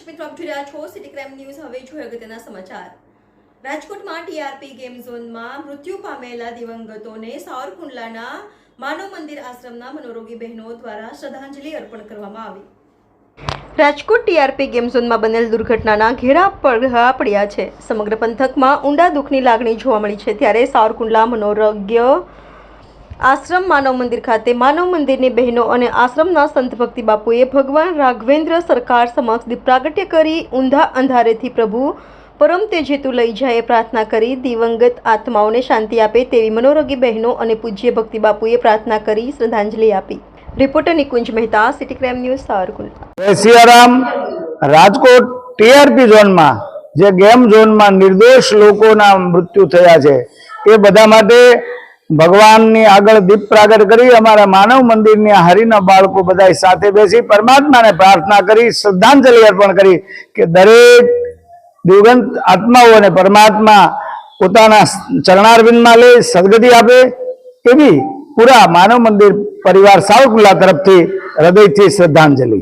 Crime news હવે જોઈએ અગત્યના સમાચાર રાજકોટમાં ટીઆરપી ગેમ ઝોનમાં મૃત્યુ પામેલા દિવંગતોને સાવરકુંડલાના માનવ મંદિર આશ્રમના મનોરોગી બહેનો દ્વારા શ્રદ્ધાંજલિ અર્પણ કરવામાં આવી રાજકોટ ટીઆરપી ગેમ ઝોનમાં બનેલ દુર્ઘટનાના ઘેરા પડઘા પડ્યા છે સમગ્ર પંથકમાં ઊંડા દુઃખની લાગણી જોવા મળી છે ત્યારે સાવરકુંડલા મનોરોગ્ય આશ્રમ માનવ મંદિર ખાતે માનવ મંદિરની બહેનો અને આશ્રમના સંત ભક્તિ બાપુએ ભગવાન રાઘવેન્દ્ર સરકાર સમક્ષ પ્રાગટ્ય કરી ઊંધા અંધારેથી પ્રભુ પરમ તેજેતુ લઈ જાય પ્રાર્થના કરી, દિવંગત આત્માઓને શાંતિ આપે તેવી મનોરોગી બહેનો અને પૂજ્ય ભક્તિ બાપુએ પ્રાર્થના કરી, શ્રદ્ધાંજલિ આપી. Reporter Nikunj Mehta, city crime news સારકુલ Siyaram. Rajkot TRP ઝોનમાં, જે ગેમ ઝોનમાં નિર્દોષ લોકોના મૃત્યુ થયા છે, એ બધા માટે ભગવાનની આગળ દીપ પ્રાગટ કરી અમારા માનવ મંદિરની હરિના બાળકો બધા સાથે બેસી પરમાત્માને પ્રાર્થના કરી, શ્રદ્ધાંજલિ અર્પણ કરી કે દરેક દિવગંત આત્માઓને પરમાત્મા પોતાના ચરણારવિંદમાં લે સદગતિ આપે એવી પૂરા માનવ મંદિર પરિવાર સાવકુલા તરફથી હૃદયથી શ્રદ્ધાંજલિ.